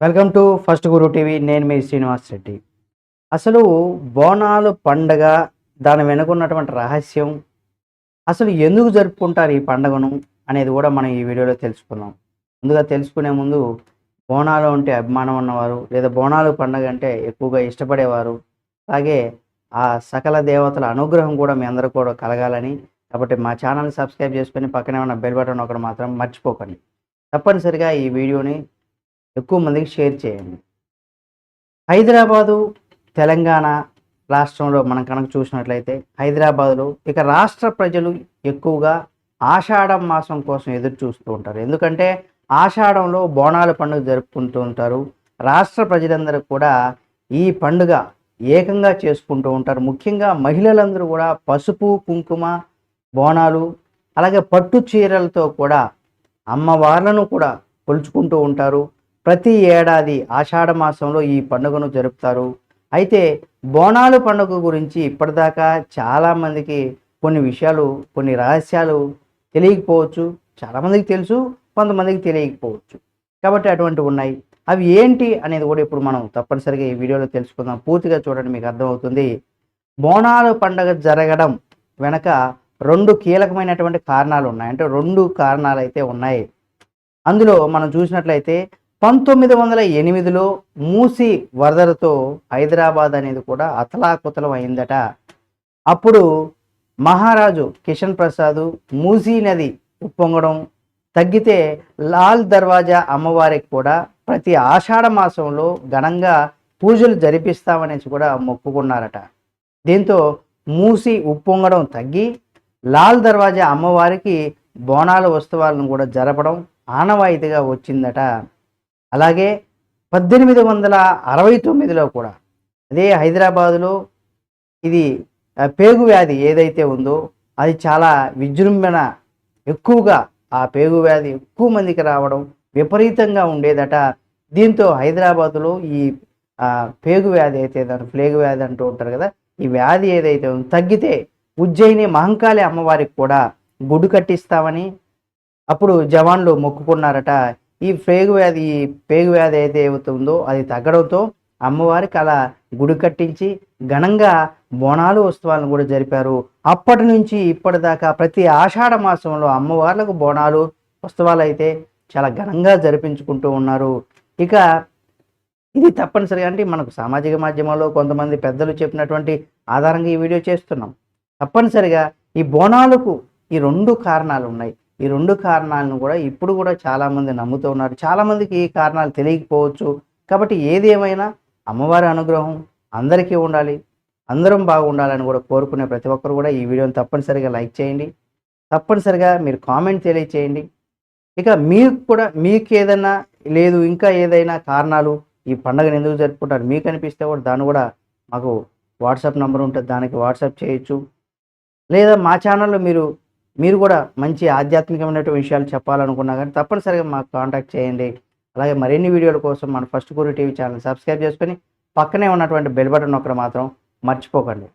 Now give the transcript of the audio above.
Welcome to first Guru TV నేను మీ శ్రీనివాస్ రెడ్డి. అసలు బోనాలు పండగ దాని వెనుకున్నటువంటి రహస్యం అసలు ఎందుకు జరుపుకుంటారు ఈ పండగను అనేది కూడా మనం ఈ వీడియోలో తెలుసుకుందాం. ముందుగా తెలుసుకునే ముందు బోనాలు అంటే అభిమానం ఉన్నవారు లేదా బోనాలు పండగ అంటే ఎక్కువగా ఇష్టపడేవారు అలాగే ఆ సకల దేవతల అనుగ్రహం కూడా మీ అందరూ కూడా కలగాలని కాబట్టి మా ఛానల్ సబ్స్క్రైబ్ చేసుకొని పక్కనే ఉన్న బెల్ బటన్ ఒకటి మాత్రం మర్చిపోకండి. తప్పనిసరిగా ఈ వీడియోని ఎక్కువ మందికి షేర్ చేయండి. హైదరాబాదు తెలంగాణ రాష్ట్రంలో మనం కనుక చూసినట్లయితే హైదరాబాదులో ఇక రాష్ట్ర ప్రజలు ఎక్కువగా ఆషాఢం మాసం కోసం ఎదురు చూస్తూ ఉంటారు. ఎందుకంటే ఆషాఢంలో బోనాల పండుగ జరుపుకుంటూ ఉంటారు. రాష్ట్ర ప్రజలందరూ కూడా ఈ పండుగ ఏకంగా చేసుకుంటూ ఉంటారు. ముఖ్యంగా మహిళలందరూ కూడా పసుపు కుంకుమ బోనాలు అలాగే పట్టు చీరలతో కూడా అమ్మవార్లను కూడా కొలుచుకుంటూ ఉంటారు. ప్రతి ఏడాది ఆషాఢ మాసంలో ఈ పండుగను జరుపుతారు. అయితే బోనాలు పండుగ గురించి ఇప్పటిదాకా చాలామందికి కొన్ని విషయాలు కొన్ని రహస్యాలు తెలియకపోవచ్చు. చాలామందికి తెలుసు కొంతమందికి తెలియకపోవచ్చు. కాబట్టి అటువంటివి ఉన్నాయి. అవి ఏంటి అనేది కూడా ఇప్పుడు మనం తప్పనిసరిగా ఈ వీడియోలో తెలుసుకుందాం. పూర్తిగా చూడండి మీకు అర్థమవుతుంది. బోనాలు పండుగ జరగడం వెనక రెండు కీలకమైనటువంటి కారణాలు ఉన్నాయి. అంటే రెండు కారణాలు అయితే ఉన్నాయి. అందులో మనం చూసినట్లయితే పంతొమ్మిది వందల ఎనిమిదిలో మూసి వరదలతో హైదరాబాద్ అనేది కూడా అతలాకుతలం అయిందట అప్పుడు మహారాజు కిషన్ ప్రసాద్ మూసీ నది ఉప్పొంగడం తగ్గితే లాల్ దర్వాజా అమ్మవారికి కూడా ప్రతి ఆషాఢ మాసంలో ఘనంగా పూజలు జరిపిస్తామనేసి కూడా మొక్కుకున్నారట. దీంతో మూసి ఉప్పొంగడం తగ్గి లాల్ దర్వాజా అమ్మవారికి బోనాల ఉత్సవాలను కూడా జరపడం ఆనవాయితీగా వచ్చిందట. అలాగే పద్దెనిమిది వందల అరవై తొమ్మిదిలో కూడా అదే హైదరాబాదులో ఇది పేగు వ్యాధి ఏదైతే ఉందో అది చాలా విజృంభణ ఎక్కువగా ఆ పేగు వ్యాధి ఎక్కువ మందికి రావడం విపరీతంగా ఉండేదట. దీంతో హైదరాబాదులో ఈ పేగు వ్యాధి అయితే దాని ప్లేగు వ్యాధి అంటూ ఉంటారు కదా ఈ వ్యాధి ఏదైతే ఉందో తగ్గితే ఉజ్జయిని మహంకాళి అమ్మవారికి కూడా గుడి కట్టిస్తామని అప్పుడు జవాన్లు మొక్కుకున్నారట. ఈ పేగు వ్యాధి ఈ పేగు వ్యాధి అయితే అవుతుందో అది తగ్గడంతో అమ్మవారికి అలా గుడి కట్టించి ఘనంగా బోనాలు ఉత్సవాలను కూడా జరిపారు. అప్పటి నుంచి ఇప్పటిదాకా ప్రతి ఆషాఢ మాసంలో అమ్మవార్లకు బోనాలు ఉత్సవాలు అయితే చాలా ఘనంగా జరిపించుకుంటూ ఉన్నారు. ఇక ఇది తప్పనిసరిగా అంటే మనకు సామాజిక మాధ్యమాల్లో కొంతమంది పెద్దలు చెప్పినటువంటి ఆధారంగా ఈ వీడియో చేస్తున్నాం. తప్పనిసరిగా ఈ బోనాలకు ఈ రెండు కారణాలు ఉన్నాయి. ఈ రెండు కారణాలను కూడా ఇప్పుడు కూడా చాలామంది నమ్ముతూ ఉన్నారు. చాలామందికి ఈ కారణాలు తెలియకపోవచ్చు. కాబట్టి ఏది ఏమైనా అమ్మవారి అనుగ్రహం అందరికీ ఉండాలి. అందరం బాగుండాలని కూడా కోరుకునే ప్రతి ఒక్కరు కూడా ఈ వీడియోని తప్పనిసరిగా లైక్ చేయండి. తప్పనిసరిగా మీరు కామెంట్ తెలియచేయండి. ఇక మీకు కూడా మీకు ఏదైనా లేదు ఇంకా ఏదైనా కారణాలు ఈ పండుగను ఎందుకు జరుపుకుంటారు మీకు అనిపిస్తే కూడా దాన్ని కూడా మాకు వాట్సాప్ నెంబర్ ఉంటుంది దానికి వాట్సాప్ చేయొచ్చు. లేదా మా ఛానల్లో మీరు మీరు కూడా మంచి ఆధ్యాత్మికమైనటువంటి విషయాలు చెప్పాలనుకున్నా కానీ తప్పనిసరిగా మాకు కాంటాక్ట్ చేయండి. అలాగే మరిన్ని వీడియోల కోసం మన first Guru TV channel subscribe చేసుకొని పక్కనే ఉన్నటువంటి బెల్ బటన్ ఒకటి మాత్రం మర్చిపోకండి.